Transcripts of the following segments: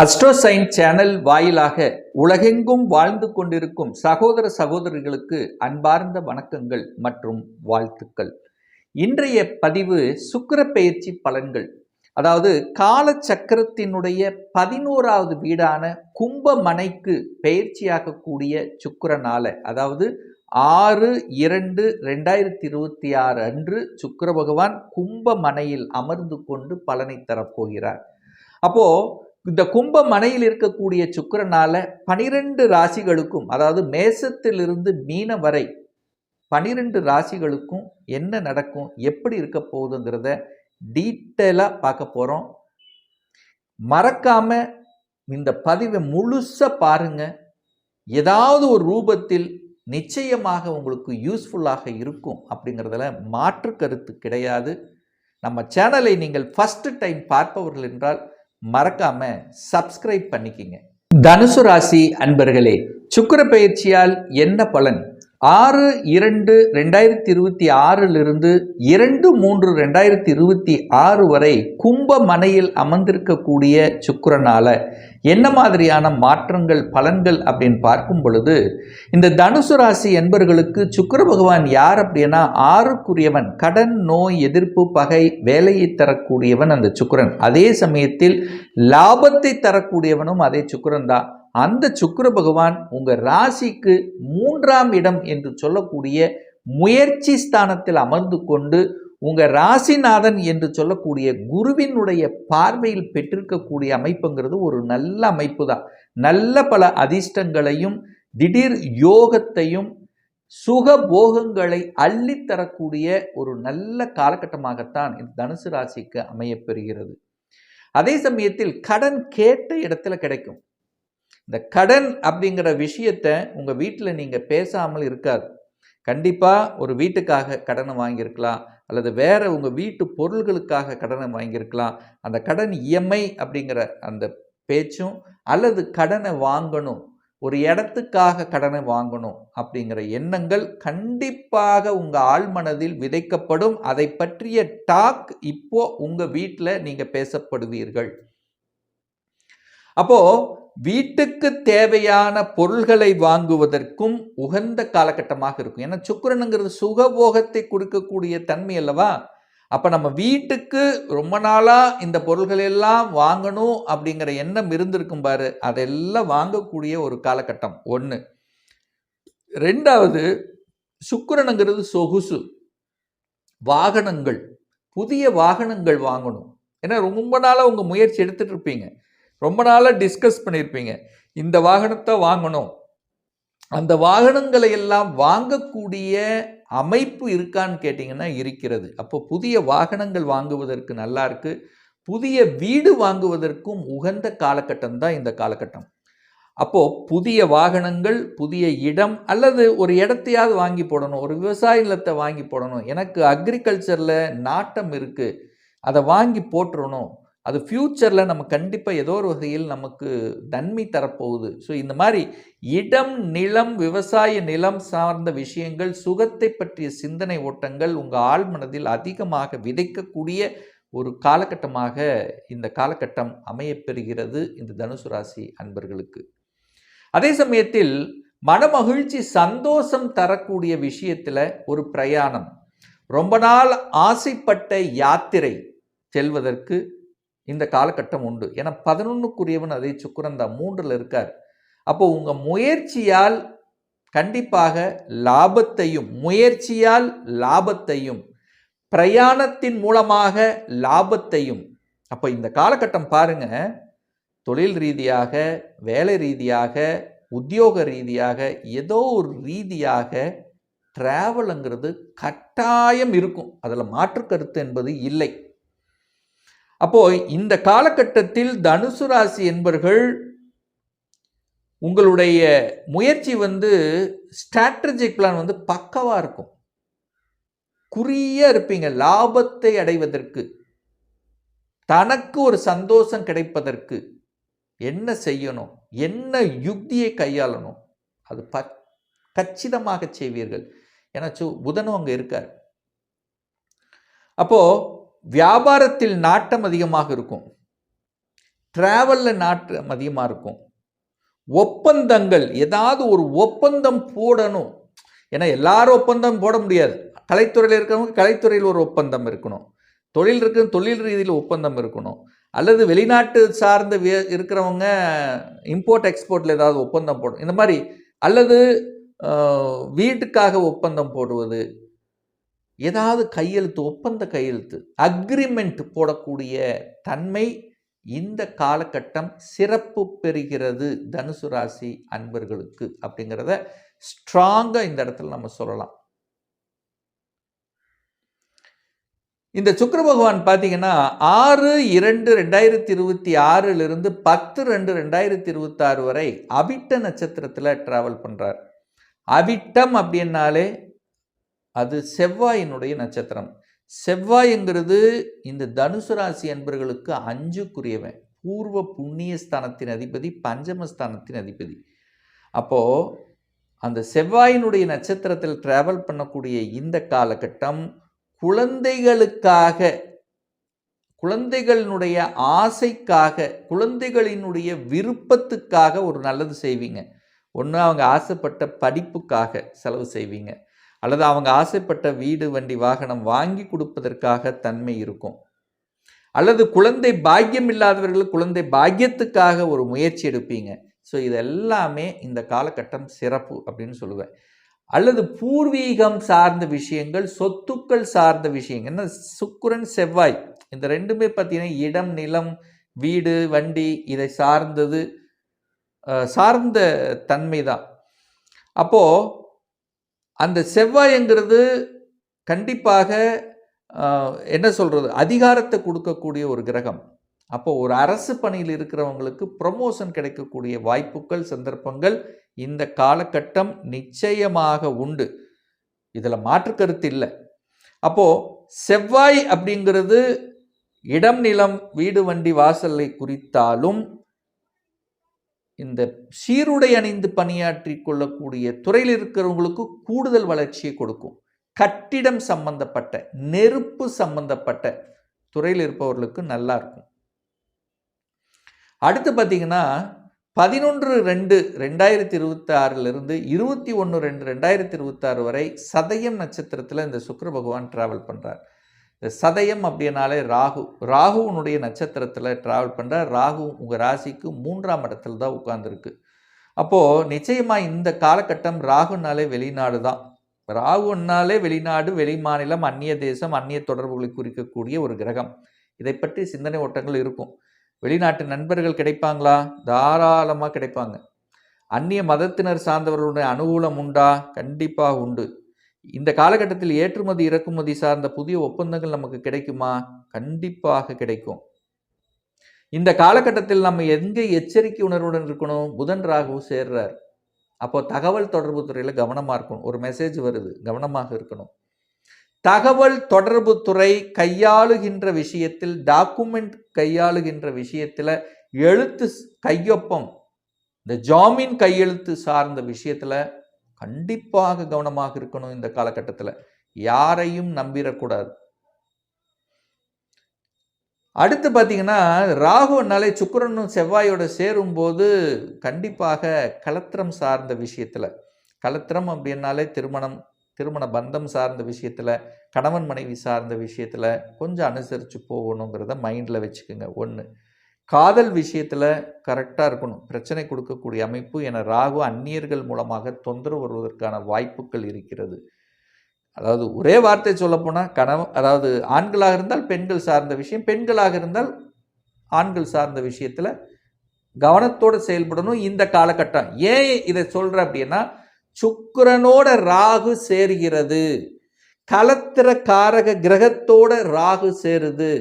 அஸ்ட்ரோசைன் channel வாயிலாக உலகெங்கும் வாழ்ந்து கொண்டிருக்கும் சகோதர சகோதரிகளுக்கு அன்பார்ந்த வணக்கங்கள் மற்றும் வாழ்த்துக்கள். இன்றைய பதிவு சுக்கர பயிற்சி பலன்கள். அதாவது காலச்சக்கரத்தினுடைய பதினோராவது வீடான கும்பமனைக்கு பெயர்ச்சியாகக்கூடிய சுக்கரனால அதாவது ஆறு இரண்டு ரெண்டாயிரத்தி இருபத்தி ஆறு அன்று சுக்கர பகவான் கும்பமனையில் அமர்ந்து கொண்டு பலனை தரப்போகிறார். அப்போது இந்த கும்ப மனையில் இருக்கக்கூடிய சுக்கிரனால பனிரெண்டு ராசிகளுக்கும் அதாவது மேசத்திலிருந்து மீன வரை பனிரெண்டு ராசிகளுக்கும் என்ன நடக்கும் எப்படி இருக்க போகுதுங்கிறத டீட்டெயிலாக பார்க்க போகிறோம் மறக்காம இந்த பதிவை முழுசாக பாருங்க. ஏதாவது ஒரு ரூபத்தில் நிச்சயமாக உங்களுக்கு யூஸ்ஃபுல்லாக இருக்கும் அப்படிங்கிறதுல மாற்று கருத்து கிடையாது. நம்ம சேனலை நீங்கள் ஃபஸ்ட்டு டைம் பார்ப்பவர்கள் என்றால் மறக்காம சப்ஸ்கிரைப் பண்ணிக்கிங்க. தனுசு ராசி அன்பர்களே சுக்கிர பயிற்சியால் என்ன பலன்? ஆறு இரண்டு ரெண்டாயிரத்தி இருபத்தி ஆறிலிருந்து இரண்டு மூன்று ரெண்டாயிரத்தி இருபத்தி ஆறு வரை கும்ப மனையில் அமர்ந்திருக்கக்கூடிய சுக்கிரனால என்ன மாதிரியான மாற்றங்கள் பலன்கள் அப்படின்னு பார்க்கும் பொழுது இந்த தனுசு ராசி என்பர்களுக்கு சுக்கிர பகவான் யார் அப்படின்னா ஆறுக்குரியவன் கடன் நோய் எதிர்ப்பு பகை வேலையை தரக்கூடியவன் அந்த சுக்கிரன். அதே சமயத்தில் லாபத்தை தரக்கூடியவனும் அதே சுக்கிரன் தான். அந்த சுக்கர பகவான் உங்கள் ராசிக்கு மூன்றாம் இடம் என்று சொல்லக்கூடிய முயற்சி ஸ்தானத்தில் அமர்ந்து கொண்டு உங்கள் ராசிநாதன் என்று சொல்லக்கூடிய குருவினுடைய பார்வையில் பெற்றிருக்கக்கூடிய அமைப்புங்கிறது ஒரு நல்ல அமைப்பு தான் நல்ல பல அதிர்ஷ்டங்களையும் திடீர் யோகத்தையும் சுக போகங்களை அள்ளித்தரக்கூடிய ஒரு நல்ல காலகட்டமாகத்தான் இந்த தனுசு ராசிக்கு அமையப்பெறுகிறது அதே சமயத்தில் கடன் கேட்ட இடத்துல கிடைக்கும். இந்த கடன் அப்படிங்கிற விஷயத்தை உங்கள் வீட்டில் நீங்கள் பேசாமல் இருக்காது. கண்டிப்பாக ஒரு வீட்டுக்காக கடனை வாங்கியிருக்கலாம் அல்லது வேறு உங்கள் வீட்டு பொருள்களுக்காக கடனை வாங்கியிருக்கலாம். அந்த கடன் இஎம்ஐ அப்படிங்கிற அந்த பேச்சும் அல்லது கடனை வாங்கணும் ஒரு இடத்துக்காக கடனை வாங்கணும் அப்படிங்கிற எண்ணங்கள் கண்டிப்பாக உங்கள் ஆழ்மனதில் விதைக்கப்படும். அதை பற்றிய டாக் இப்போ உங்கள் வீட்டில் நீங்கள் பேசப்படுவீர்கள். அப்போது வீட்டுக்கு தேவையான பொருள்களை வாங்குவதற்கும் உகந்த காலகட்டமாக இருக்கும். ஏன்னா சுக்கிரனுங்கிறது சுகபோகத்தை கொடுக்கக்கூடிய தன்மை அல்லவா? அப்போ நம்ம வீட்டுக்கு ரொம்ப நாளாக இந்த பொருள்கள் எல்லாம் வாங்கணும் அப்படிங்கிற எண்ணம் இருந்திருக்கும் பாரு. அதெல்லாம் வாங்கக்கூடிய ஒரு காலகட்டம். ஒன்று ரெண்டாவது சுக்கரனுங்கிறது சொகுசு. வாகனங்கள். புதிய வாகனங்கள் வாங்கணும். ஏன்னா ரொம்ப நாளாக உங்கள் முயற்சி எடுத்துகிட்டு இருப்பீங்க. ரொம்ப நாளாக டிஸ்கஸ் பண்ணியிருப்பீங்க இந்த வாகனத்தை வாங்கணும். அந்த வாகனங்களை எல்லாம் வாங்கக்கூடிய அமைப்பு இருக்கான்னு கேட்டிங்கன்னா இருக்கிறது. அப்போ புதிய வாகனங்கள் வாங்குவதற்கு நல்லா இருக்குது புதிய வீடு வாங்குவதற்கும் உகந்த காலகட்டம் தான் இந்த காலகட்டம். அப்போது புதிய வாகனங்கள் புதிய இடம் அல்லது ஒரு இடத்தையாவது வாங்கி போடணும் ஒரு விவசாய நிலத்தை வாங்கி போடணும். எனக்கு அக்ரிகல்ச்சரில் நாட்டம் இருக்குது அதை வாங்கி போட்டுறணும். அது ஃப்யூச்சரில் நம்ம கண்டிப்பாக ஏதோ ஒரு வகையில் நமக்கு நன்மை தரப்போகுது. ஸோ இந்த மாதிரி இடம் நிலம் விவசாய நிலம் சார்ந்த விஷயங்கள் சுகத்தை பற்றிய சிந்தனை ஓட்டங்கள் உங்கள் ஆழ்மனதில் அதிகமாக விதைக்கக்கூடிய ஒரு காலகட்டமாக இந்த காலகட்டம் அமையப்பெறுகிறது இந்த தனுசு ராசி அன்பர்களுக்கு. அதே சமயத்தில் மனமகிழ்ச்சி சந்தோஷம் தரக்கூடிய விஷயத்தில் ஒரு பிரயாணம். ரொம்ப நாள் ஆசைப்பட்ட யாத்திரை செல்வதற்கு இந்த காலகட்டம் உண்டு. ஏன்னா பதினொன்றுக்குரியவன் அதே சுக்கரன் தான் மூன்றில் இருக்கார். அப்போ உங்கள் முயற்சியால் கண்டிப்பாக லாபத்தையும் முயற்சியால் லாபத்தையும் பிரயாணத்தின் மூலமாக லாபத்தையும் அப்போ இந்த காலகட்டம் பாருங்க தொழில் ரீதியாக வேலை ரீதியாக உத்தியோக ரீதியாக ஏதோ ஒரு ரீதியாக ட்ராவலுங்கிறது கட்டாயம் இருக்கும். அதில் மாற்று கருத்து என்பது இல்லை. அப்போ இந்த காலகட்டத்தில் தனுசு ராசி என்பர்கள் உங்களுடைய முயற்சி வந்து ஸ்ட்ராட்டஜிக் பிளான் வந்து பக்கவாக இருக்கும். குறிய இருப்பீங்க. லாபத்தை அடைவதற்கு தனக்கு ஒரு சந்தோஷம் கிடைப்பதற்கு என்ன செய்யணும்? என்ன யுக்தியை கையாளணும்? அது ப கச்சிதமாக செய்வீர்கள். ஏன்னா சு புதனும் அங்கே இருக்கார். அப்போது வியாபாரத்தில் நாட்டம் அதிகமாக இருக்கும். ட்ராவலில் நாட்டம் அதிகமாக இருக்கும். ஒப்பந்தங்கள் ஏதாவது ஒரு ஒப்பந்தம் போடணும். ஏன்னா எல்லாரும் ஒப்பந்தம் போட முடியாது. கலைத்துறையில் இருக்கிறவங்க கலைத்துறையில் ஒரு ஒப்பந்தம் இருக்கணும். தொழில் இருக்கிற தொழில் ரீதியில் ஒப்பந்தம் இருக்கணும். அல்லது வெளிநாட்டு சார்ந்த வே- இருக்கிறவங்க இம்போர்ட் எக்ஸ்போர்ட்டில் ஏதாவது ஒப்பந்தம் போடணும். இந்த மாதிரி அல்லது வீட்டுக்காக ஒப்பந்தம் போடுவது ஏதாவது கையெழுத்து ஒப்பந்த கையெழுத்து அக்ரிமெண்ட் போடக்கூடிய தன்மை இந்த காலகட்டம் சிறப்பு பெறுகிறது தனுசு ராசி அன்பர்களுக்கு அப்படிங்கிறத ஸ்ட்ராங்காக இந்த இடத்துல நம்ம சொல்லலாம். இந்த சுக்கர பகவான் பார்த்தீங்கன்னா ஆறு இரண்டு ரெண்டாயிரத்தி இருபத்தி ஆறிலிருந்து பத்து ரெண்டு ரெண்டாயிரத்தி இருபத்தாறு வரை அவிட்ட நட்சத்திரத்தில் ட்ராவல் பண்ணுறார் அவிட்டம் அப்படின்னாலே அது செவ்வாயினுடைய நட்சத்திரம். செவ்வாய்ங்கிறது இந்த தனுசு ராசி அன்பர்களுக்கு அஞ்சுக்குரியவன். பூர்வ புண்ணிய ஸ்தானத்தின் அதிபதி பஞ்சமஸ்தானத்தின் அதிபதி. அப்போ அந்த செவ்வாயினுடைய நட்சத்திரத்தில் டிராவல் பண்ணக்கூடிய இந்த காலகட்டம் குழந்தைகளுக்காக குழந்தைகளினுடைய ஆசைக்காக குழந்தைகளினுடைய விருப்பத்துக்காக ஒரு நல்லது செய்வீங்க. ஒன்று அவங்க ஆசைப்பட்ட படிப்புக்காக செலவு செய்வீங்க. அல்லது அவங்க ஆசைப்பட்ட வீடு வண்டி வாகனம் வாங்கி கொடுப்பதற்காக தன்மை இருக்கும். அல்லது குழந்தை பாக்கியம் இல்லாதவர்கள் குழந்தை பாக்கியத்துக்காக ஒரு முயற்சி எடுப்பீங்க. ஸோ இதெல்லாமே இந்த காலகட்டம் சிறப்பு அப்படின்னு சொல்லுவேன். அல்லது பூர்வீகம் சார்ந்த விஷயங்கள் சொத்துக்கள் சார்ந்த விஷயங்கள். என்ன? சுக்குரன் செவ்வாய். இந்த ரெண்டுமே பார்த்தீங்கன்னா இடம் நிலம் வீடு வண்டி இதை சார்ந்தது சார்ந்த தன்மை தான் அப்போது அந்த செவ்வாய்ங்கிறது கண்டிப்பாக என்ன சொல்கிறது அதிகாரத்தை கொடுக்கக்கூடிய ஒரு கிரகம். அப்போ ஒரு அரசு பணியில் இருக்கிறவங்களுக்கு ப்ரமோஷன் கிடைக்கக்கூடிய வாய்ப்புகள் சந்தர்ப்பங்கள் இந்த காலகட்டம் நிச்சயமாக உண்டு. இதில் மாற்று கருத்து இல்லை. அப்போது செவ்வாய் அப்படிங்கிறது இடம் நிலம் வீடு வண்டி வாசலை குறித்தாலும் இந்த சீருடை அணிந்து பணியாற்றி கொள்ளக்கூடிய துறையில் இருக்கிறவங்களுக்கு கூடுதல் வளர்ச்சியை கொடுக்கும். கட்டிடம் சம்பந்தப்பட்ட நெருப்பு சம்பந்தப்பட்ட துறையில் இருப்பவர்களுக்கு நல்லா இருக்கும். அடுத்து பார்த்தீங்கன்னா பதினொன்று ரெண்டு ரெண்டாயிரத்தி இருபத்தி ஆறிலிருந்து இருபத்தி ஒன்று ரெண்டு ரெண்டாயிரத்தி இருபத்தாறு வரை சதயம் நட்சத்திரத்தில் இந்த சுக்கர பகவான் டிராவல் பண்ணுறார் இந்த சதயம் அப்படின்னாலே ராகு. ராகுவனுடைய நட்சத்திரத்தில் ட்ராவல் பண்ணுற ராகு உங்கள் ராசிக்கு மூன்றாம் இடத்துல தான் உட்காந்துருக்கு அப்போது நிச்சயமாக இந்த காலகட்டம் ராகுனாலே வெளிநாடு தான். ராகுனாலே வெளிநாடு வெளி மாநிலம் அந்நிய தேசம் அந்நிய தொடர்புகளை குறிக்கக்கூடிய ஒரு கிரகம். இதை பற்றி சிந்தனை ஓட்டங்கள் இருக்கும். வெளிநாட்டு நண்பர்கள் கிடைப்பாங்களா? தாராளமாக கிடைப்பாங்க. அந்நிய மதத்தினர் சார்ந்தவர்களுடைய அனுகூலம் உண்டா? கண்டிப்பாக உண்டு. இந்த காலகட்டத்தில் ஏற்றுமதி இறக்குமதி சார்ந்த புதிய ஒப்பந்தங்கள் நமக்கு கிடைக்குமா? கண்டிப்பாக கிடைக்கும். இந்த காலகட்டத்தில் நம்ம எங்கே எச்சரிக்கை உணர்வுடன் இருக்கணும்? புதன் ராகு சேர்றார். அப்போ தகவல் தொடர்பு துறையில் கவனமாக இருக்கணும். ஒரு மெசேஜ் வருது. கவனமாக இருக்கணும். தகவல் தொடர்பு துறை கையாளுகின்ற விஷயத்தில் டாக்குமெண்ட் கையாளுகின்ற விஷயத்தில் எழுத்து கையொப்பம் இந்த ஜாமீன் கையெழுத்து சார்ந்த விஷயத்தில் கண்டிப்பாக கவனமாக இருக்கணும் இந்த காலகட்டத்தில். யாரையும் நம்பிடக்கூடாது. அடுத்து பார்த்தீங்கன்னா ராகுனாலே சுக்கிரனும் செவ்வாயோட சேரும்போது கண்டிப்பாக கலத்திரம் சார்ந்த விஷயத்தில் கலத்திரம் அப்படின்னாலே திருமணம் திருமண பந்தம் சார்ந்த விஷயத்தில் கணவன் மனைவி சார்ந்த விஷயத்தில் கொஞ்சம் அனுசரித்து போகணுங்கிறத மைண்டில் வச்சுக்கோங்க. ஒன்று காதல் விஷயத்தில் கரெக்டாக இருக்கணும். பிரச்சனை கொடுக்கக்கூடிய அமைப்பு என ராகு அந்நியர்கள் மூலமாக தொந்தரவு வருவதற்கான வாய்ப்புகள் இருக்கிறது. அதாவது ஒரே வார்த்தை சொல்லப்போனால் கணவன் அதாவது ஆண்களாக இருந்தால் பெண்கள் சார்ந்த விஷயம் பெண்களாக இருந்தால் ஆண்கள் சார்ந்த விஷயத்தில் கவனத்தோடு செயல்படணும் இந்த காலகட்டம். ஏன் இதை சொல்கிற அப்படின்னா சுக்கிரனோட ராகு சேர்கிறது. கலத்திர காரக கிரகத்தோட ராகு சேருது.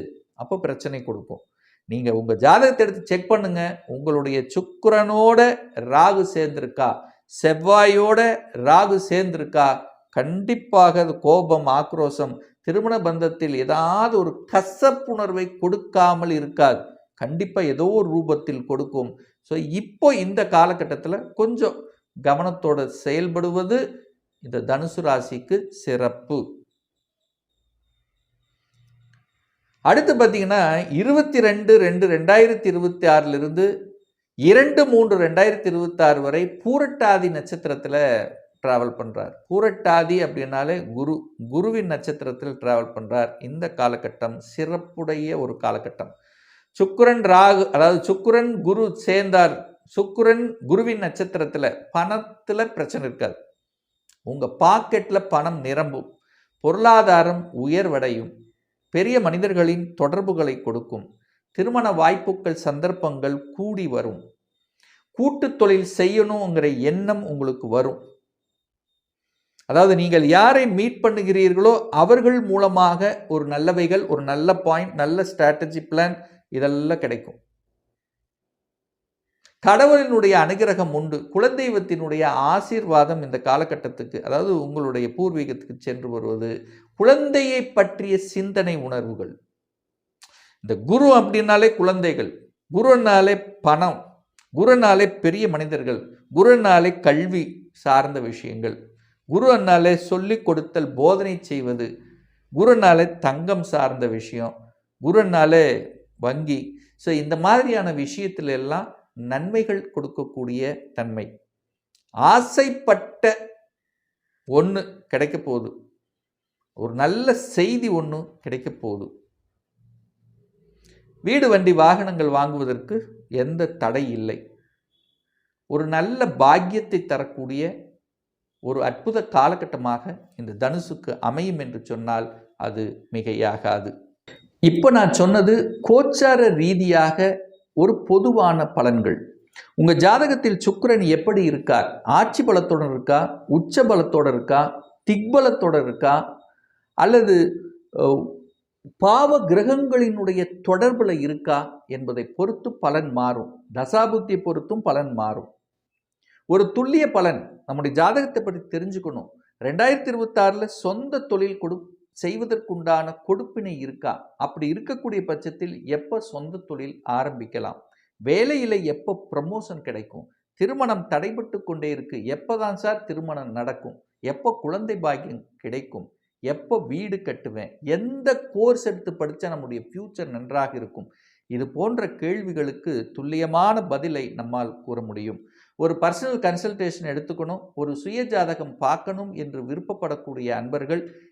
அப்போ பிரச்சனை கொடுக்கும் நீங்க உங்க ஜாதகத்தை எடுத்து செக் பண்ணுங்க. உங்களுடைய சுக்கரனோட ராகு சேர்ந்திருக்கா? செவ்வாயோட ராகு சேர்ந்திருக்கா? கண்டிப்பாக அது கோபம் ஆக்ரோஷம் திருமண பந்தத்தில் ஏதாவது ஒரு கசப்புணர்வை கொடுக்காமல் இருக்காது. கண்டிப்பாக ஏதோ ஒரு ரூபத்தில் கொடுக்கும். ஸோ இப்போ இந்த காலகட்டத்தில் கொஞ்சம் கவனத்தோடு செயல்படுவது இந்த தனுசு ராசிக்கு சிறப்பு. அடுத்து பார்த்தீங்கன்னா இருபத்தி ரெண்டு ரெண்டு ரெண்டாயிரத்தி இருபத்தி ஆறிலிருந்து இரண்டு மூன்று ரெண்டாயிரத்தி இருபத்தாறு வரை பூரட்டாதி நட்சத்திரத்தில் ட்ராவல் பண்ணுறார் பூரட்டாதி அப்படின்னாலே குரு குருவின் நட்சத்திரத்தில் ட்ராவல் பண்ணுறார் இந்த காலகட்டம் சிறப்புடைய ஒரு காலகட்டம். சுக்குரன் ராகு அதாவது சுக்குரன் குரு சேர்ந்தார். சுக்குரன் குருவின் நட்சத்திரத்தில் பணத்தில் பிரச்சனை இருக்காது. உங்கள் பாக்கெட்டில் பணம் நிரம்பும். பொருளாதாரம் உயர்வடையும். பெரிய மனிதர்களின் தொடர்புகளை கொடுக்கும். திருமண வாய்ப்புகள் சந்தர்ப்பங்கள் கூடி வரும். கூட்டு தொழில் செய்யணுங்கிற எண்ணம் உங்களுக்கு வரும். அதாவது நீங்கள் யாரை மீட் பண்ணுகிறீர்களோ அவர்கள் மூலமாக ஒரு நல்லவைகள் ஒரு நல்ல பாயிண்ட் நல்ல ஸ்ட்ராட்டஜி பிளான் இதெல்லாம் கிடைக்கும். கடவுளினுடைய அனுகிரகம் உண்டு. குலதெய்வத்தினுடைய ஆசீர்வாதம் இந்த காலகட்டத்துக்கு அதாவது உங்களுடைய பூர்வீகத்துக்கு சென்று வருவது குழந்தையை பற்றிய சிந்தனை உணர்வுகள். இந்த குரு அப்படின்னாலே குழந்தைகள் குருனாலே பணம் குருனாலே பெரிய மனிதர்கள் குருனாலே கல்வி சார்ந்த விஷயங்கள் குரு அண்ணாலே சொல்லிக் கொடுத்தல் போதனை செய்வது குருனாலே தங்கம் சார்ந்த விஷயம் குருனாலே வங்கி. ஸோ இந்த மாதிரியான விஷயத்துல எல்லாம் நன்மைகள் கொடுக்கக்கூடிய தன்மை. ஆசைப்பட்ட ஒன்று கிடைக்க போகுது. ஒரு நல்ல செய்தி ஒன்று கிடைக்க போகுது. வீடு வண்டி வாகனங்கள் வாங்குவதற்கு எந்த தடை இல்லை. ஒரு நல்ல பாக்கியத்தை தரக்கூடிய ஒரு அற்புத காலகட்டமாக இந்த தனுசுக்கு அமையும் என்று சொன்னால் அது மிகையாகாது. இப்போ நான் சொன்னது கோச்சார ரீதியாக ஒரு பொதுவான பலன்கள். உங்கள் ஜாதகத்தில் சுக்கரன் எப்படி இருக்கார் ஆட்சி பலத்தோடு இருக்கா? உச்ச பலத்தோடு இருக்கா? திக்பலத்தோடு இருக்கா? அல்லது பாவ கிரகங்களினுடைய தொடர்பில் இருக்கா? என்பதை பொறுத்து பலன் மாறும். தசாபுத்தியை பொறுத்தும் பலன் மாறும். ஒரு துல்லிய பலன். நம்முடைய ஜாதகத்தை பற்றி தெரிஞ்சுக்கணும். ரெண்டாயிரத்தி இருபத்தாறில் சொந்த தொழில் கொடு செய்வதற்குண்டான கொடுப்பினை இருக்கா? அப்படி இருக்கக்கூடிய பட்சத்தில் எப்போ சொந்த தொழில் ஆரம்பிக்கலாம்? வேலையில் எப்போ ப்ரமோஷன் கிடைக்கும்? திருமணம் தடைபட்டு கொண்டே இருக்கு. எப்போதான் சார் திருமணம் நடக்கும்? எப்போ குழந்தை பாக்கியம் கிடைக்கும்? எப்போ வீடு கட்டுவேன்? எந்த கோர்ஸ் எடுத்து படித்தா நம்முடைய ஃப்யூச்சர் நன்றாக இருக்கும்? இது போன்ற கேள்விகளுக்கு துல்லியமான பதிலை நம்மால் கூற முடியும். ஒரு பர்சனல் கன்சல்டேஷன் எடுத்துக்கணும். ஒரு சுய ஜாதகம் பார்க்கணும் என்று விருப்பப்படக்கூடிய அன்பர்கள்